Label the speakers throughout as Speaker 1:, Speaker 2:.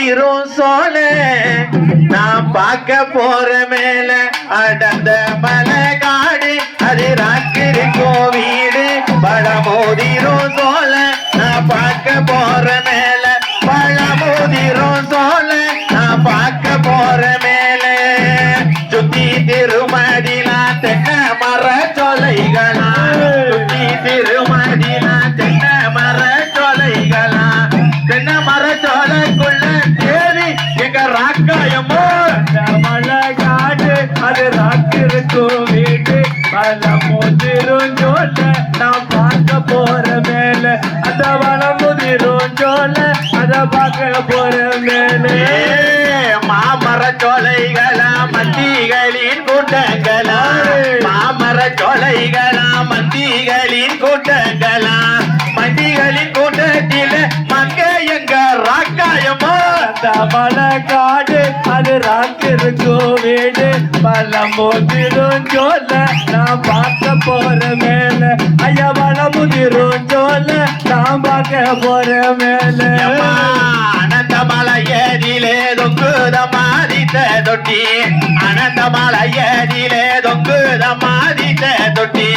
Speaker 1: முதிரும் சோழ. நான் பார்க்க போற மேல அடந்த மலை காடு அது ராத்திரி கோவீடு பழமோதிரும் சோழ. நான் பார்க்க போற மேல பழமோதிரும் சோழ. ராக்காயமோ
Speaker 2: மலை காடு அது ராக்கிருக்கும் வீடு. பல முதிரும் ஜோல நான் பார்க்க போற மேல. அந்த வள முதிரும் ஜோல அத பார்க்க போற மேல.
Speaker 1: மாமர சோலைகளா மந்திகளின் கூட்டங்களா? மாமர சோலைகளா மந்திகளின் கூட்டங்களா? ராக்காயமோ
Speaker 2: அந்த மலை காடு அது ராக்கிருக்கும் வீடு. பல முதிரும் ஜோல நான் பார்க்க போற மேல. ஐயா வள முதிரும் ஜோல நான் பார்க்க போற மேல.
Speaker 1: அனந்த மலையதிலே தொங்குத மாதித்த தொட்டி. அனந்த மலையதிலே தொங்குத மாதித்த தொட்டி.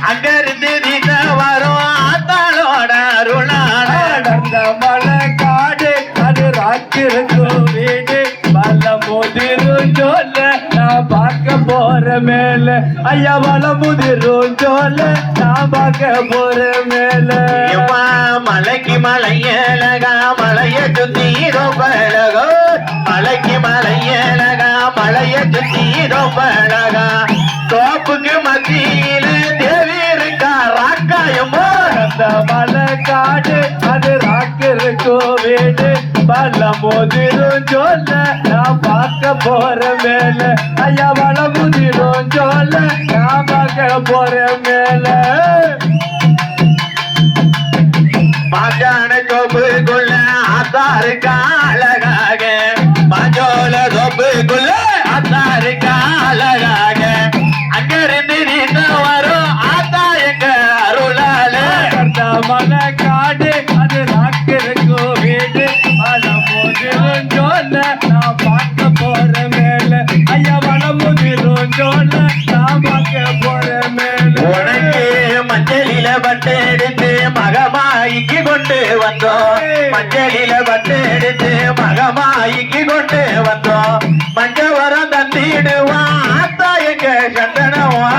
Speaker 1: அங்கிருந்து நீத்த வரும் ஆத்தாளோட அருளான
Speaker 2: அடர்ந்த மலை ராக்கிருக்கும் வீடு பல முதிரும் ஜோல. நான் பார்க்க போற மேல. ஐயா வள முதிரும் ஜோல. நான் பார்க்க போற மேல.
Speaker 1: மலைக்கு மலையழகா மலைய சுத்தீரோ பழகோ மலைக்கு மலையழகா மலைய சுத்தீரோ பழகா தோப்புக்கு மத்தியில தேவி இருக்கா ராக்காயமோ
Speaker 2: அந்த மலை காடு அது ராக்கிருக்கும் வீடு. பல முதிரும் ஜோல நான் பார்க்க போற மேல. ஐயா வள முதிரும் ஜோல நான் பார்க்க போற மேல.
Speaker 1: மாட்டான தோப்புக்குள்ள ஆத்தாருக்கா அழகாக. மஞ்சோல தோப்புக்குள்ள ஆத்தாருக்கா அழகாக. அங்கிருந்து நீந்த வரும் ஆத்தா எங்க அருளால.
Speaker 2: மலை காடு
Speaker 1: வட்டெடுத்து மகமாய்க்கு கொண்டு வந்தோம். மஞ்சளில வட்டெடுத்து மகமாய்க்கு கொண்டு வந்தோம். மஞ்ச வரம் தந்திடுவான் எங்க சந்தனவா